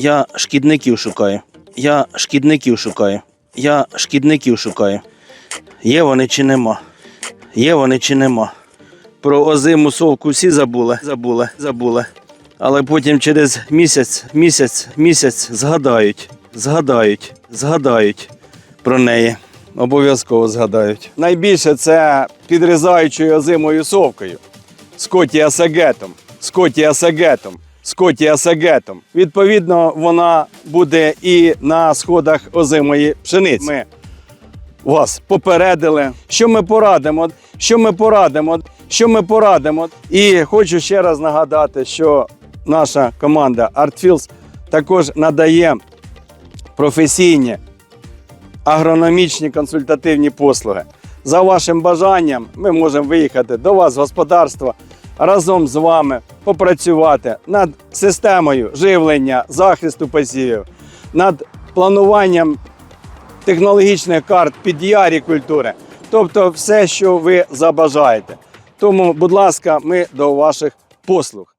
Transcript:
Я шкідників шукаю. Я шкідників шукаю. Я шкідників шукаю. Є вони чи нема? Є вони чи нема? Про озиму совку всі забули, забули, забули. Але потім через місяць, місяць, місяць згадають, згадають, згадають про неї. Обов'язково згадають. Найбільше це підрізаючою озимою совкою. Скотія сагетом, скотія сагетом, скотія сагетом. Відповідно, вона буде і на сходах озимої пшениці. Ми вас попередили, що ми порадимо, що ми порадимо, що ми порадимо. І хочу ще раз нагадати, що наша команда ArtFields також надає професійні агрономічні консультативні послуги. За вашим бажанням ми можемо виїхати до вас в господарство разом з вами попрацювати над системою живлення, захисту посівів, над плануванням технологічних карт під ярі культури, тобто все, що ви забажаєте. Тому, будь ласка, ми до ваших послуг.